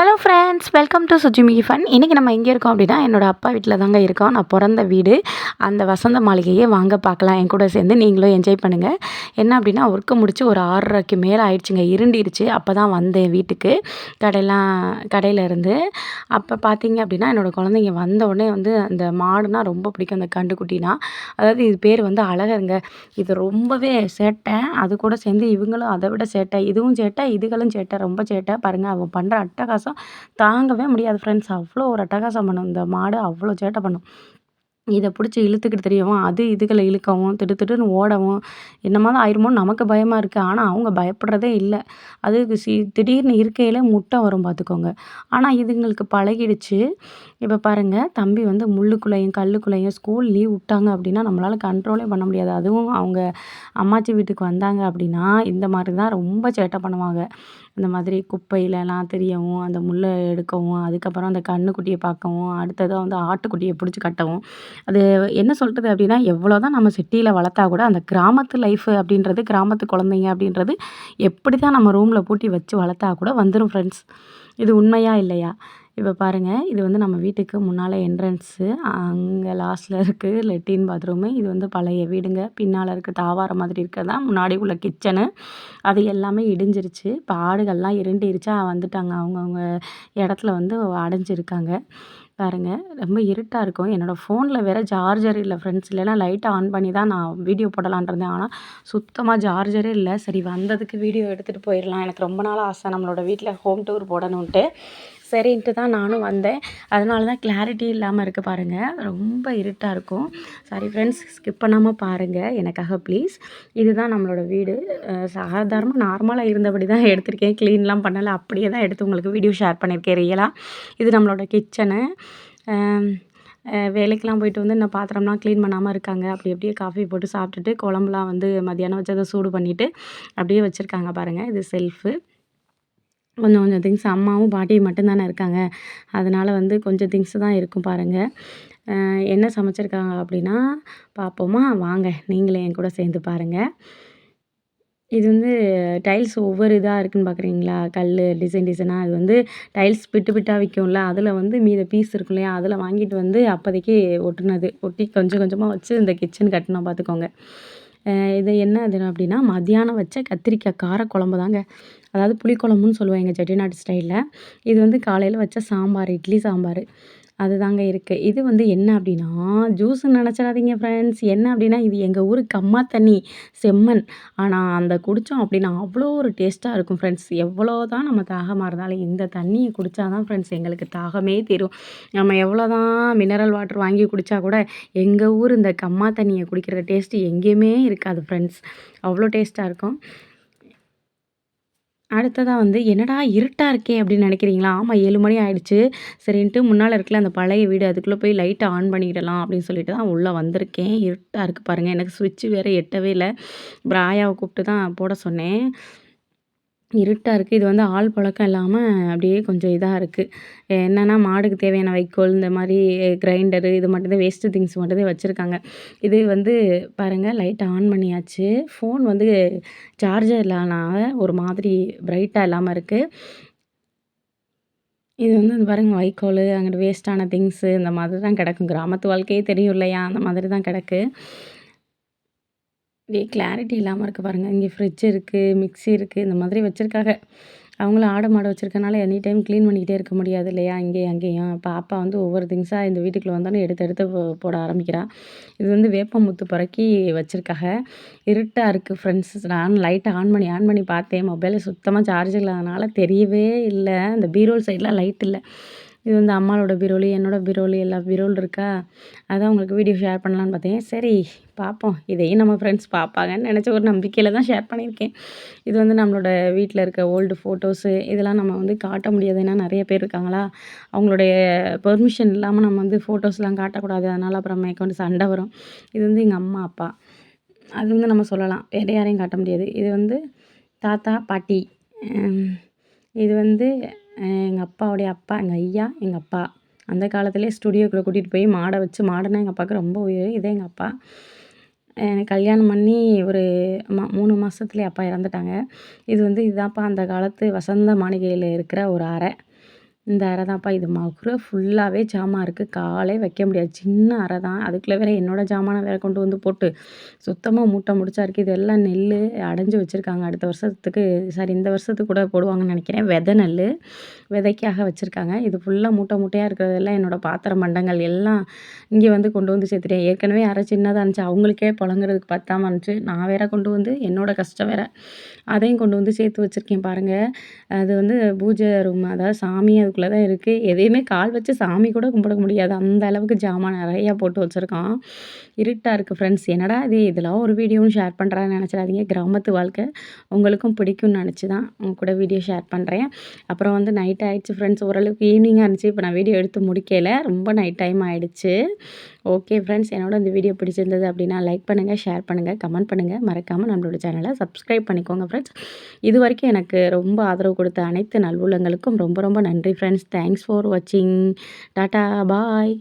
Hello friends. Friends welcome to Sujimiki fun. இன்றைக்கி நம்ம எங்கே இருக்கோம் அப்படின்னா என்னோடய அப்பா வீட்டில் தாங்க இருக்கோம். நான் பிறந்த வீடு அந்த வசந்த மாளிகையே வாங்க பார்க்கலாம். என் கூட சேர்ந்து நீங்களும் என்ஜாய் பண்ணுங்கள் என்ன அப்படின்னா ஒர்க்கு முடிச்சு ஒரு ஆறரைக்கு மேலே ஆயிடுச்சுங்க. இருண்டிருச்சு அப்போ தான் வந்தேன் வீட்டுக்கு. கடையெல்லாம் கடையில் இருந்து. அப்போ பார்த்தீங்க அப்படின்னா என்னோடய குழந்தைங்க வந்த உடனே வந்து அந்த மாடுனா ரொம்ப பிடிக்கும். அந்த கண்டுக்குட்டினா அதாவது இது பேர் வந்து அழகருங்க. இது ரொம்பவே சேட்டை. அது கூட சேர்ந்து இவங்களும் அதை விட சேட்டை. இதுவும் சேட்டை இதுகளும் சேட்டை. ரொம்ப சேட்டை. பாருங்கள் அவன் பண்ணுற அட்டகாசம் தாங்கவே முடியாது ஃப்ரெண்ட்ஸ் அவ்வளோ ஒரு அட்டகாசம் பண்ணும். இந்த மாடு அவ்வளோ சேட்டை பண்ணும். இதை பிடிச்சி இழுத்துக்கிட்டு தெரியவும் அது இதுகளை இழுக்கவும் திடு திடுன்னு ஓடவும். என்னமா தான் ஆயிருமோன்னு நமக்கு பயமாக இருக்குது ஆனால் அவங்க பயப்படுறதே இல்லை. அது சி திடீர்னு இருக்கையில் முட்டை வரும் பார்த்துக்கோங்க. ஆனால் இதுங்களுக்கு பழகிடுச்சு. இப்போ பாருங்கள் தம்பி வந்து முள்ளுக்குள்ளேயும் கல்லுக்குள்ளேயும் ஸ்கூல் லீவ் விட்டாங்க அப்படின்னா நம்மளால் கண்ட்ரோலே பண்ண முடியாது. அதுவும் அவங்க அம்மாச்சி வீட்டுக்கு வந்தாங்க அப்படின்னா இந்த மாதிரி தான் ரொம்ப சேட்டை பண்ணுவாங்க. இந்த மாதிரி குப்பையிலலாம் தெரியவும் அந்த முள்ளை எடுக்கவும் அதுக்கப்புறம் அந்த கண்ணுக்குட்டியை பார்க்கவும் அடுத்ததாக வந்து ஆட்டுக்குட்டியை பிடிச்சி கட்டவும். அது என்ன சொல்கிறது அப்படின்னா எவ்வளோ தான் நம்ம சிட்டியில் வளர்த்தா கூட அந்த கிராமத்து லைஃபு அப்படின்றது கிராமத்து குழந்தைங்க அப்படின்றது எப்படி தான் நம்ம ரூமில் பூட்டி வச்சு வளர்த்தா கூட வந்துடும் ஃப்ரெண்ட்ஸ் இது உண்மையா இல்லையா? இப்போ பாருங்கள் இது வந்து நம்ம வீட்டுக்கு முன்னால் என்ட்ரன்ஸு அங்கே லாஸ்ட்டில் இருக்குது லெட்டின் பாத்ரூமு இது வந்து பழைய வீடுங்க. பின்னால் இருக்க தாவார மாதிரி இருக்கிறது? தான் முன்னாடி உள்ள கிச்சனு அது எல்லாமே இடிஞ்சிருச்சு. இப்போ ஆடுகள்லாம் இருண்டிருச்சா? வந்துட்டாங்க. அவங்கவுங்க இடத்துல வந்து அடைஞ்சிருக்காங்க. பாருங்கள் ரொம்ப இருட்டாக இருக்கும். என்னோடய ஃபோனில் வேறு சார்ஜர் இல்லை ஃப்ரெண்ட்ஸ் இல்லைனா லைட்டை ஆன் பண்ணி தான் நான் வீடியோ போடலான் இருந்தேன். ஆனால் சுத்தமாக சார்ஜரே இல்லை. சரி வந்ததுக்கு வீடியோ எடுத்துகிட்டு போயிடலாம். எனக்கு ரொம்ப நாள் ஆசை நம்மளோட வீட்டில் ஹோம் டூர் போடணுன்ட்டு சரின்ட்டு தான் நானும் வந்தேன். அதனால தான் கிளாரிட்டி இல்லாமல் இருக்குது பாருங்கள் ரொம்ப இருட்டாக இருக்கும். சாரி ஃப்ரெண்ட்ஸ் ஸ்கிப் பண்ணாமல் பாருங்கள் எனக்காக ப்ளீஸ் இதுதான் நம்மளோட வீடு. சாதாரணமாக நார்மலாக இருந்தபடி தான் எடுத்திருக்கேன். க்ளீன்லாம் பண்ணலை. அப்படியே தான் எடுத்து உங்களுக்கு வீடியோ ஷேர் பண்ணியிருக்கேன் ரியலாக இது நம்மளோட கிச்சனு வேலைக்கெலாம் போயிட்டு வந்து இந்த பாத்திரம்லாம் க்ளீன் பண்ணாமல் இருக்காங்க. அப்படி அப்படியே காஃபி போட்டு சாப்பிட்டுட்டு குழம்புலாம் வந்து மதியானம் வச்சதை சூடு பண்ணிவிட்டு அப்படியே வச்சுருக்காங்க பாருங்கள் இது செல்ஃபு கொஞ்சம் கொஞ்சம் திங்ஸ் அம்மாவும் பாட்டியும் மட்டும்தானே இருக்காங்க. அதனால் வந்து கொஞ்சம் திங்ஸ் தான் இருக்கும் பாருங்கள் என்ன சமைச்சிருக்காங்க அப்படின்னா பார்ப்போமா வாங்க. நீங்களே என் கூட சேர்ந்து பாருங்கள் இது வந்து டைல்ஸ் ஒவ்வொரு இதாக இருக்குன்னு பார்க்குறீங்களா கல் டிசைன் டிசைனாக அது வந்து டைல்ஸ் பிட்டு பிட்டாக விற்கும்ல அதில் வந்து மீத பீஸ் இருக்கும் இல்லையா? அதில் வாங்கிட்டு வந்து அப்போதைக்கு ஒட்டுனது. ஒட்டி கொஞ்சம் கொஞ்சமாக வச்சு இந்த கிச்சன் கட்டினோம் பார்த்துக்கோங்க இது என்ன இது அப்படின்னா மதியானம் வச்ச கத்திரிக்காய் காரக்குழம்பு தாங்க அதாவது புளிக்குழம்புன்னு சொல்லுவோம் எங்கள் செட்டிநாட்டு ஸ்டைலில் இது வந்து காலையில் வச்ச சாம்பார் இட்லி சாம்பார். அதுதாங்க இருக்குது இது வந்து என்ன அப்படின்னா ஜூஸ்ன்னு நினச்சிடாதீங்க ஃப்ரெண்ட்ஸ் என்ன அப்படின்னா இது எங்கள் ஊர் கம்மா தண்ணி செம்மண். ஆனால் அந்த குடித்தோம் அப்படின்னா அவ்வளோ ஒரு டேஸ்ட்டாக இருக்கும் ஃப்ரெண்ட்ஸ் எவ்வளோ தான் நம்ம தாகமாக இருந்தாலும் இந்த தண்ணியை குடித்தா தான் ஃப்ரெண்ட்ஸ் எங்களுக்கு தாகமே தீரும். நம்ம எவ்வளோ தான் மினரல் வாட்டர் வாங்கி குடித்தா கூட எங்கள் ஊர் இந்த கம்மா தண்ணியை குடிக்கிற டேஸ்ட்டு எங்கேயுமே இருக்காது ஃப்ரெண்ட்ஸ் அவ்வளோ டேஸ்ட்டாக இருக்கும். அடுத்ததாக வந்து என்னடா இருட்டாக இருக்கே அப்படின்னு நினைக்கிறீங்களா? ஆமாம் ஏழு மணி ஆயிடுச்சு. சரின்ட்டு முன்னால் இருக்கல அந்த பழைய வீடு அதுக்குள்ளே போய் லைட்டை ஆன் பண்ணிக்கிடலாம் அப்படின்னு சொல்லிட்டு தான் உள்ளே வந்திருக்கேன். இருட்டாக இருக்குது பாருங்கள் எனக்கு சுவிட்ச் வேறு எட்டவே இல்லை. அப்புறம் ஆயாவை கூப்பிட்டு தான் போட சொன்னேன். இருட்டாக இருக்குது இது வந்து ஆள் பழக்கம் இல்லாமல் அப்படியே கொஞ்சம் இதாக இருக்குது என்னென்னா மாடுக்கு தேவையான வைக்கோல் இந்த மாதிரி கிரைண்டரு இது மட்டும்தான் வேஸ்ட்டு திங்ஸ் மட்டும்தான் வச்சுருக்காங்க. இது வந்து பாருங்கள் லைட்டை ஆன் பண்ணியாச்சு. ஃபோன் வந்து சார்ஜர் இல்லாதனால ஒரு மாதிரி பிரைட்டாக இல்லாமல் இருக்குது இது வந்து இந்த பாருங்கள் வைக்கோல் அங்கிட்டு வேஸ்ட்டான திங்ஸு இந்த மாதிரி தான் கிடக்கும். கிராமத்து வாழ்க்கையே தெரியும் இல்லையா? அந்த மாதிரி தான் கிடக்கு. கிளாரிட்டி இல்லாமல் இருக்குது பாருங்கள் இங்கே ஃப்ரிட்ஜ் இருக்குது மிக்ஸி இருக்குது இந்த மாதிரி வச்சுருக்காங்க. அவங்கள ஆடு மாடு வச்சுருக்கனால எனி டைம் க்ளீன் பண்ணிக்கிட்டே இருக்க முடியாது இல்லையா? இங்கேயும் அங்கேயும். பாப்பா வந்து ஒவ்வொரு திங்ஸாக இந்த வீட்டுக்குள்ளே வந்தோடனே எடுத்து எடுத்து போட ஆரம்பிக்கிறா. இது வந்து வேப்பமுத்து புறக்கி வச்சுருக்காங்க. இருட்டாக இருக்குது ஃப்ரெண்ட்ஸ் நான் லைட்டை ஆன் பண்ணி ஆன் பண்ணி பார்த்தேன். மொபைலில் சுத்தமாக சார்ஜ் இல்லாதனால தெரியவே இல்லை. அந்த பீரோல் சைடெலாம் லைட் இல்லை. இது வந்து அம்மாவோட பிரோலி என்னோடய பிரோலி எல்லா பீரோல் இருக்கா? அதான் உங்களுக்கு வீடியோ ஷேர் பண்ணலான்னு பார்த்தேன். சரி பார்ப்போம் இதையும் நம்ம ஃப்ரெண்ட்ஸ் பார்ப்பாங்கன்னு நினச்ச ஒரு நம்பிக்கையில் தான் ஷேர் பண்ணியிருக்கேன். இது வந்து நம்மளோட வீட்டில் இருக்க ஓல்டு ஃபோட்டோஸு இதெல்லாம் நம்ம வந்து காட்ட முடியாது. ஏன்னா நிறைய பேர் இருக்காங்களா? அவங்களுடைய பெர்மிஷன் இல்லாமல் நம்ம வந்து ஃபோட்டோஸ்லாம் காட்டக்கூடாது. அதனால் அப்புறம் மேற்கொண்டு சண்டை வரும். இது வந்து எங்கள் அம்மா அப்பா. அது வந்து நம்ம சொல்லலாம். வேறு யாரையும் காட்ட முடியாது. இது வந்து தாத்தா பாட்டி. இது வந்து எங்கள் அப்பாவுடைய அப்பா எங்கள் ஐயா எங்கள் அப்பா. அந்த காலத்துலேயே ஸ்டுடியோக்குள்ளே கூட்டிகிட்டு போய் மாடை வச்சு மாடுனா எங்கள் அப்பாவுக்கு ரொம்ப உயிர். இதே எங்கள் அப்பா. எனக்கு கல்யாணம் பண்ணி ஒரு மா மூணு மாதத்துலேயே அப்பா இறந்துட்டாங்க. இது வந்து இதான்ப்பா அந்த காலத்து வசந்த மாளிகையில் இருக்கிற ஒரு அறை. இந்த அறை தான்ப்பா இது மகுரை ஃபுல்லாகவே ஜாமான் இருக்குது காலே வைக்க முடியாது. சின்ன அறை தான். அதுக்குள்ளே வேறு என்னோடய ஜாமானை வேறு கொண்டு வந்து போட்டு சுத்தமாக மூட்டை முடிச்சா இருக்குது இது எல்லாம் நெல் அடைஞ்சு வச்சுருக்காங்க. அடுத்த வருஷத்துக்கு சாரி இந்த வருஷத்துக்கு கூட போடுவாங்கன்னு நினைக்கிறேன். விதை நெல் விதைக்காக வச்சுருக்காங்க. இது ஃபுல்லாக மூட்டை மூட்டையாக இருக்கிறதெல்லாம் என்னோடய பாத்திரம் மண்டங்கள் எல்லாம் இங்கே வந்து கொண்டு வந்து சேர்த்துட்டேன். ஏற்கனவே அரை சின்னதாக இருந்துச்சு. அவங்களுக்கே புழங்குறதுக்கு பத்தாமல் இருந்துச்சு. நான் வேற கொண்டு வந்து என்னோடய கஷ்டம் வேற. அதையும் கொண்டு வந்து சேர்த்து வச்சுருக்கேன் பாருங்கள் அது வந்து பூஜை ரூம் அதாவது சாமி அதுக்குள்ளே தான் இருக்குது எதையுமே கால் வச்சு சாமி கூட கும்பிட முடியாது. அந்த அளவுக்கு ஜாமான் நிறையா போட்டு வச்சுருக்கான். இருட்டாக இருக்குது ஃப்ரெண்ட்ஸ் என்னடா இது? இதெல்லாம் ஒரு வீடியோவும் ஷேர் பண்ணுறான்னு நினச்சிடாதீங்க. கிராமத்து வாழ்க்கை உங்களுக்கும் பிடிக்கும்னு நினச்சி தான் உங்க கூட வீடியோ ஷேர் பண்ணுறேன் அப்புறம் வந்து நைட் ஆகிடுச்சு ஃப்ரெண்ட்ஸ் ஓரளவுக்கு ஈவினிங்காக இருந்துச்சு. இப்போ நான் வீடியோ எடுத்து முடிக்கலை. ரொம்ப நைட் டைம் ஆகிடுச்சு ஓகே ஃப்ரெண்ட்ஸ் என்னோட இந்த வீடியோ பிடிச்சிருந்தது அப்படின்னா லைக் பண்ணுங்கள் ஷேர் பண்ணுங்கள் கமெண்ட் பண்ணுங்கள் மறக்காமல் நம்மளோட சேனலை சப்ஸ்கிரைப் பண்ணிக்கோங்க ஃப்ரெண்ட்ஸ் இது வரைக்கும் எனக்கு ரொம்ப ஆதரவு கொடுத்த அனைத்து நல்வுள்ளங்களுக்கும் ரொம்ப ரொம்ப நன்றி ஃப்ரெண்ட்ஸ் தேங்க்ஸ் ஃபார் வாட்சிங் டாட்டா பாய்